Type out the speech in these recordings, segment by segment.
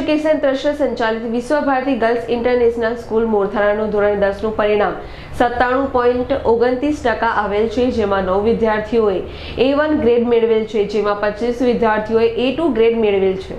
Education trust સંચાલિત Vishwabharati girls international school મોરથાણાનું ધોરણ દસનું પરિણામ સત્તાણું પોઈન્ટ ઓગણત્રીસ ટકા આવેલ છે, જેમાં નવ વિદ્યાર્થીઓએ એ વન ગ્રેડ મેળવેલ છે, જેમાં પચીસ વિદ્યાર્થીઓએ એ ટુ ગ્રેડ મેળવેલ છે.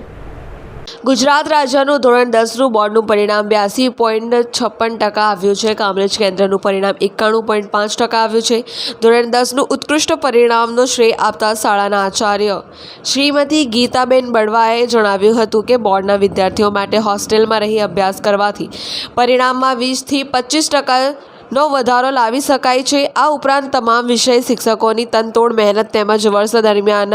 ગુજરાત રાજ્યનું ધોરણ દસનું બોર્ડનું પરિણામ બ્યાસી પોઈન્ટ છપ્પન ટકા આવ્યું છે. કામરેજ કેન્દ્રનું પરિણામ એકાણું પોઈન્ટ પાંચ ટકા આવ્યું છે. ધોરણ દસનું ઉત્કૃષ્ટ પરિણામનો શ્રેય આપતા શાળાના આચાર્ય શ્રીમતી ગીતાબેન બળવાએ જણાવ્યું હતું કે બોર્ડના વિદ્યાર્થીઓ માટે હોસ્ટેલમાં રહી અભ્યાસ કરવાથી પરિણામમાં વીસથી પચીસ ટકા નો વધારો લાવી શકાય છે. આ ઉપરાંત તમામ વિષય શિક્ષકોની તનતોડ, મહેનત તેમજ વર્ષ દરમિયાન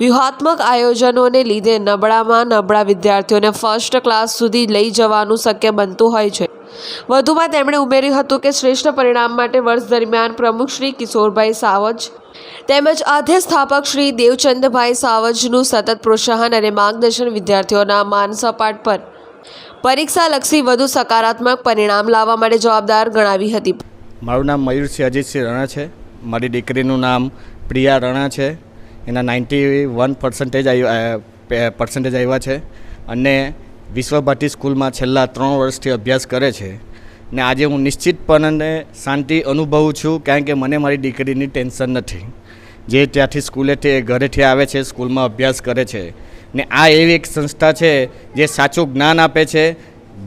વ્યૂહાત્મક આયોજનોને લીધે નબળામાં નબળા વિદ્યાર્થીઓને ફર્સ્ટ ક્લાસ સુધી લઈ જવાનું શક્ય બનતું હોય છે. વધુમાં તેમણે ઉમેર્યું હતું કે શ્રેષ્ઠ પરિણામ માટે વર્ષ દરમિયાન પ્રમુખ શ્રી કિશોરભાઈ સાવજ તેમજ આધ્ય સ્થાપક શ્રી દેવચંદભાઈ સાવજનું સતત પ્રોત્સાહન અને માર્ગદર્શન વિદ્યાર્થીઓના માન સપાટ પર પરીક્ષાલક્ષી વધુ સકારાત્મક પરિણામ લાવવા માટે જવાબદાર ગણાવી હતી. મારું નામ મયુરસિંહ અજીતસિંહ રણા છે. મારી દીકરીનું નામ પ્રિયા રણા છે. એના નાઇન્ટી વન પર્સન્ટેજ પર્સન્ટેજ આવ્યા છે અને વિશ્વભાટી સ્કૂલમાં છેલ્લા ત્રણ વર્ષથી અભ્યાસ કરે છે. ને આજે હું નિશ્ચિતપણે શાંતિ અનુભવું છું કારણ કે મને મારી દીકરીની ટેન્શન નથી. જે ત્યાંથી સ્કૂલેથી, ઘરેથી આવે છે, સ્કૂલમાં અભ્યાસ કરે છે. ને આ એવી એક સંસ્થા છે જે સાચું જ્ઞાન આપે છે.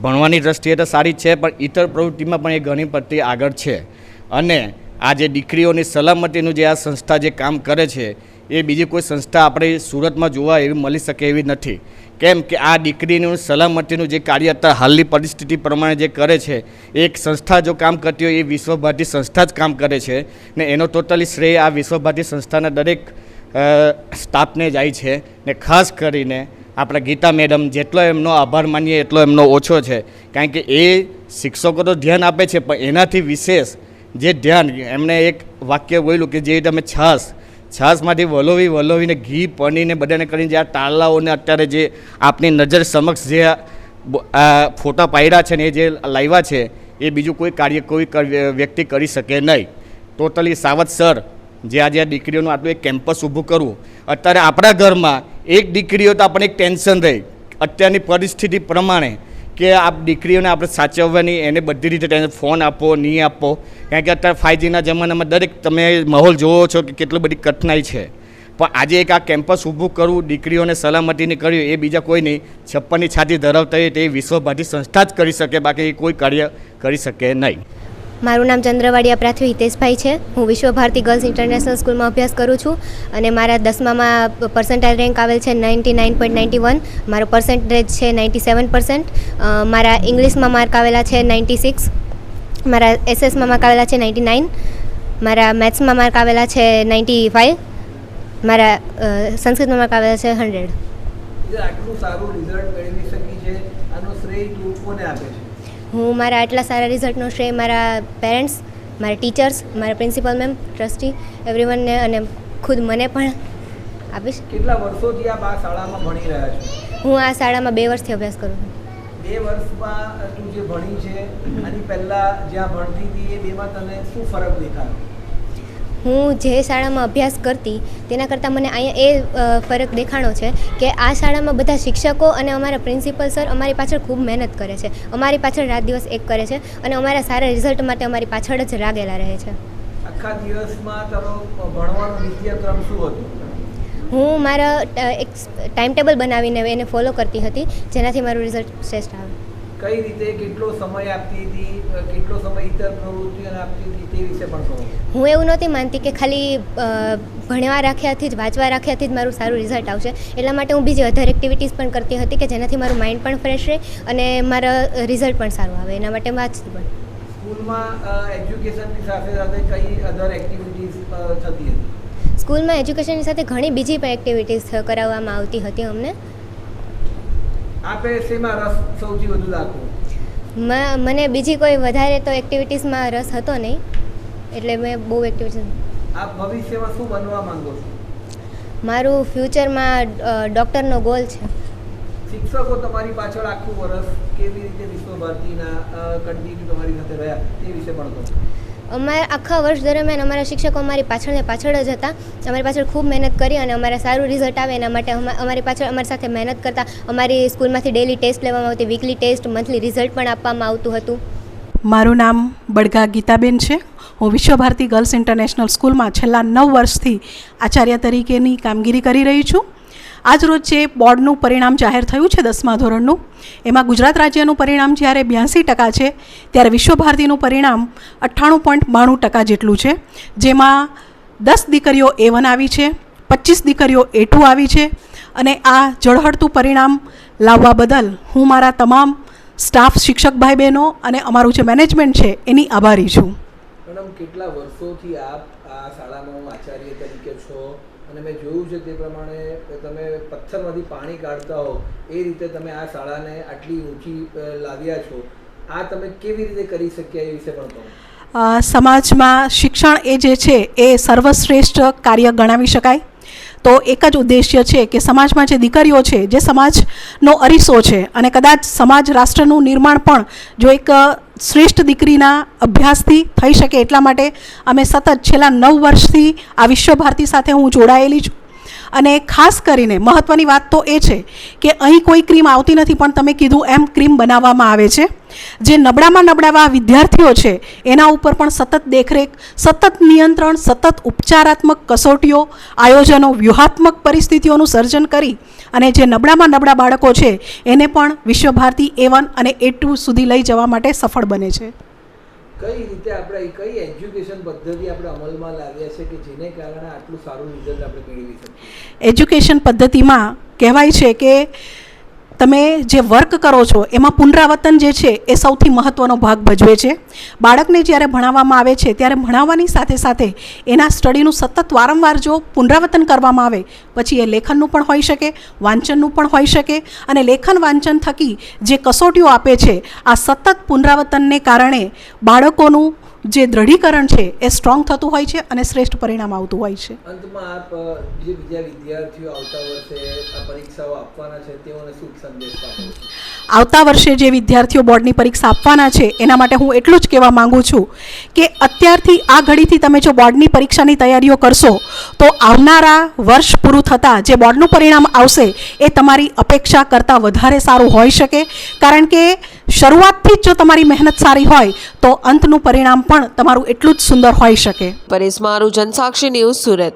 ભણવાની દ્રષ્ટિએ તો સારી જ છે, પણ ઇતર પ્રવૃત્તિમાં પણ એ ઘણી પડતી આગળ છે. અને આ જે દીકરીઓની સલામતીનું જે આ સંસ્થા જે કામ કરે છે, એ બીજી કોઈ સંસ્થા આપણે સુરતમાં જોવા એવી મળી શકે એવી નથી. કેમ કે આ દીકરીનું સલામતીનું જે કાર્ય અત્યારે હાલની પરિસ્થિતિ પ્રમાણે જે કરે છે, એક સંસ્થા જો કામ કરતી હોય એ વિશ્વભારતી સંસ્થા જ કામ કરે છે. ને એનો ટોટલી શ્રેય આ વિશ્વભારતી સંસ્થાના દરેક સ્ટાફને જાય છે ને ખાસ કરીને આપણા ગીતા મેડમ જેટલો એમનો આભાર માનીએ એટલો એમનો ઓછો છે. કારણ કે એ શિક્ષકો તો ધ્યાન આપે છે, પણ એનાથી વિશેષ જે ધ્યાન, એમણે એક વાક્ય બોલ્યું કે જે તમે છાશ, છાશમાંથી વલોવી વલોવીને ઘી પનીરને બધાને કરીને જે આ તાળલાઓને અત્યારે જે આપની નજર સમક્ષ જે ફોટા પાડ્યા છે ને એ જે લાવ્યા છે, એ બીજું કોઈ કાર્ય કોઈ વ્યક્તિ કરી શકે નહીં. ટોટલી સાવત સર જે આજે આ દીકરીઓનું આટલું એક કેમ્પસ ઊભું કરવું. અત્યારે આપણા ઘરમાં એક દીકરીઓ તો આપણને એક ટેન્શન રહી. અત્યારની પરિસ્થિતિ પ્રમાણે કે આ દીકરીઓને આપણે સાચવવાની, એને બધી રીતે તેને ફોન આપો, નહીં આપો. કારણ કે અત્યારે ફાઇવજીના જમાનામાં દરેક તમે માહોલ જોવો છો કે કેટલી બધી કઠિનાઈ છે. પણ આજે એક આ કેમ્પસ ઊભું કરવું, દીકરીઓને સલામતીને કર્યું એ બીજા કોઈ નહીં. છપ્પનની છાતી ધરાવતા હોય તે વિશ્વભારતી સંસ્થા જ કરી શકે, બાકી કોઈ કાર્ય કરી શકે નહીં. મારું નામ ચંદ્રવાડિયા પ્રાથવી હિતેશભાઈ છે. હું વિશ્વ ભારતી ગર્લ્સ ઇન્ટરનેશનલ સ્કૂલમાં અભ્યાસ કરું છું અને મારા દસમામાં પર્સન્ટાઇલ રેન્ક આવેલ છે ninety nine point ninety one. મારો પર્સન્ટેજ છે નાઇન્ટી સેવન પર્સન્ટ. મારા ઇંગ્લિશમાં માર્ક આવેલા છે નાઇન્ટી સિક્સ. મારા એસએસમાં માર્ક આવેલા છે નાઇન્ટી નાઇન. મારા મેથ્સમાં માર્ક આવેલા છે નાઇન્ટી ફાઇવ. મારા સંસ્કૃતમાં માર્ક આવેલા છે હંડ્રેડ. આટલું સારું રિઝલ્ટ મેળવી શકી છે, આનો શ્રેય કોને આપે છે? હું મારા આટલા સારા રિઝલ્ટનો શ્રેય મારા પેરેન્ટ્સ મારા ટીચર્સ મારા પ્રિન્સિપલ મેમ ટ્રસ્ટી એવરીવનને અને ખુદ મને પણ આપીશ. કેટલા વર્ષોથી આપ આ શાળામાં ભણી રહ્યા છો? હું આ શાળામાં બે વર્ષથી અભ્યાસ કરું છું. બે વર્ષમાં તું જે ભણી છે આની પહેલાં જ્યાં ભણતી હતી એ બેમાં તને શું ફરક દેખાયો? હું જે શાળામાં અભ્યાસ કરતી તેના કરતાં મને અહીંયા એ ફરક દેખાણો છે કે આ શાળામાં બધા શિક્ષકો અને અમારા પ્રિન્સિપલ સર અમારી પાછળ ખૂબ મહેનત કરે છે. અમારી પાછળ રાત દિવસ એક કરે છે અને અમારા સારા રિઝલ્ટ માટે અમારી પાછળ જ લાગેલા રહે છે. આખા દિવસમાં તારો ભણવાનો નિત્યક્રમ શું હતો? હું મારા એક ટાઈમ ટેબલ બનાવીને એને ફોલો કરતી હતી જેનાથી મારું રિઝલ્ટ શ્રેષ્ઠ આવે. કઈ રીતે કેટલો સમય આપતી હતી કેટલો સમય ઇતર પ્રવૃત્તિઓને આપતી હતી તે વિશે પણ કહો. હું એવું નહોતી માનતી કે ખાલી ભણવા રાખ્યાથી જ વાંચવા રાખ્યાથી જ મારું સારું રિઝલ્ટ આવશે. એટલા માટે હું બીજી અધર એક્ટિવિટીઝ પણ કરતી હતી કે જેનાથી મારું માઇન્ડ પણ ફ્રેશ રહે અને મારા રિઝલ્ટ પણ સારું આવે. એના માટે વાંચતી પણ. સ્કૂલમાં એજ્યુકેશનની સાથે સાથે કઈ અધર એક્ટિવિટીઝ થતી હતી? સ્કૂલમાં એજ્યુકેશનની સાથે ઘણી બીજી પણ એક્ટિવિટીઝ કરાવવામાં આવતી હતી અમને. આપે શેમાં રસ સૌથી વધુ લાગતો? મને બીજી કોઈ વધારે તો એક્ટિવિટીઝમાં રસ હતો નહીં. એટલે મેં બહુ એક્ટિવિટીઝ આપ ભવિષ્યમાં શું બનવા માંગો છો? મારું ફ્યુચરમાં ડૉક્ટરનો ગોલ છે. શિક્ષકો તમારી પાછળ આખું વર્ષ કેવી રીતે વિશ્વ ભારતીના કન્ટિન્યુ તમારી સાથે રહ્યા તે વિશે પણ કહો. અમારા આખા વર્ષ દરમિયાન અમારા શિક્ષકો અમારી પાછળ ને પાછળ જ હતા. અમારી પાછળ ખૂબ મહેનત કરી અને અમારે સારું રિઝલ્ટ આવે એના માટે અમારી પાછળ અમારી સાથે મહેનત કરતા અમારી સ્કૂલમાંથી ડેલી ટેસ્ટ લેવામાં આવતી વીકલી ટેસ્ટ મંથલી રિઝલ્ટ પણ આપવામાં આવતું હતું. મારું નામ બડગા ગીતાબેન છે. હું વિશ્વભારતી ગર્લ્સ ઇન્ટરનેશનલ સ્કૂલમાં છેલ્લા નવ વર્ષથી આચાર્ય તરીકેની કામગીરી કરી રહી છું. આજરોજ જે બોર્ડનું પરિણામ જાહેર થયું છે દસમા ધોરણનું, એમાં ગુજરાત રાજ્યનું પરિણામ જ્યારે બ્યાસી ટકા છે, ત્યારે વિશ્વભારતીનું પરિણામ અઠ્ઠાણું પોઈન્ટ બાણું ટકા જેટલું છે. જેમાં દસ દીકરીઓ એ વન આવી છે, પચીસ દીકરીઓ એ ટુ આવી છે અને આ ઝળહળતું પરિણામ લાવવા બદલ હું મારા તમામ સ્ટાફ, શિક્ષક ભાઈ બહેનો અને અમારું જે મેનેજમેન્ટ છે, એની આભારી છું. કેટલા વર્ષોથી આપ આ શાળામાં આચાર્ય તરીકે છો? અને મેં જોયું છે તે પ્રમાણે તમે પથ્થરમાંથી પાણી કાઢતા હો, એ રીતે તમે આ શાળાને આટલી ઊંચી લાવ્યા છો. આ તમે કેવી રીતે કરી શક્યા એ વિશે પણ કહો. સમાજમાં શિક્ષણ એ જે છે, એ સર્વશ્રેષ્ઠ કાર્ય ગણાવી શકાય. તો એક જ ઉદ્દેશ્ય છે કે સમાજમાં જે દીકરીઓ છે, જે સમાજનો અરીસો છે, અને કદાચ સમાજ રાષ્ટ્રનું નિર્માણ પણ જો એક શ્રેષ્ઠ દીકરીના અભ્યાસથી થઈ શકે એટલા માટે અમે સતત છેલ્લા નવ વર્ષથી આ વિશ્વભારતી સાથે હું જોડાયેલી છું. અને ખાસ કરીને મહત્ત્વની વાત તો એ છે કે અહીં કોઈ ક્રીમ આવતી નથી, પણ તમે કીધું એમ ક્રીમ બનાવવામાં આવે છે. જે નબળામાં નબળાવા વિદ્યાર્થીઓ છે, એના ઉપર પણ સતત દેખરેખ, સતત નિયંત્રણ, સતત ઉપચારાત્મક કસોટીઓ, આયોજનો, વ્યૂહાત્મક પરિસ્થિતિઓનું સર્જન કરી અને જે નબળામાં નબળા બાળકો છે, એને પણ વિશ્વભારતી એ વન અને એ ટુ સુધી લઈ જવા માટે સફળ બને છે. કઈ રીતે આપણે કઈ એજ્યુકેશન પદ્ધતિ આપણે અમલમાં લાવ્યા છે કે જેને કારણે આટલું સારું રિઝલ્ટ આપણે મેળવી શકીએ? એજ્યુકેશન પદ્ધતિમાં કહેવાય છે કે તમે જે વર્ક કરો છો, એમાં પુનરાવર્તન જે છે, એ સૌથી મહત્ત્વનો ભાગ ભજવે છે. બાળકને જ્યારે ભણાવવામાં આવે છે, ત્યારે ભણાવવાની સાથે સાથે એના સ્ટડીનું સતત વારંવાર જો પુનરાવર્તન કરવામાં આવે, પછી એ લેખનનું પણ હોઈ શકે, વાંચનનું પણ હોઈ શકે, અને લેખન વાંચન થકી જે કસોટીઓ આપે છે, આ સતત પુનરાવર્તનને કારણે બાળકોનું જે દ્રઢીકરણ છે એ સ્ટ્રોંગ થતું હોય છે અને શ્રેષ્ઠ પરિણામ આવતું હોય છે. અંતમાં આપ જે બીજા વિદ્યાર્થીઓ આવતા વર્ષે આ પરીક્ષાઓ આપવાના છે, તેઓને શું સંદેશ છો? આવતા વર્ષે જે વિદ્યાર્થીઓ બોર્ડની પરીક્ષા આપવાના છે, એના માટે હું એટલું જ કહેવા માંગુ છું કે અત્યારથી આ ઘડીથી તમે જો બોર્ડની પરીક્ષાની તૈયારીઓ કરશો, તો આવનારા વર્ષ પૂરું થતાં જે બોર્ડનું પરિણામ આવશે, એ તમારી અપેક્ષા કરતાં વધારે સારું હોઈ શકે. કારણ કે શરૂઆતથી જ જો તમારી મહેનત સારી હોય, તો અંતનું પરિણામ પણ તમારું એટલું જ સુંદર હોઈ શકે. પરેશ મારું જનસાક્ષી ન્યૂઝ સુરત.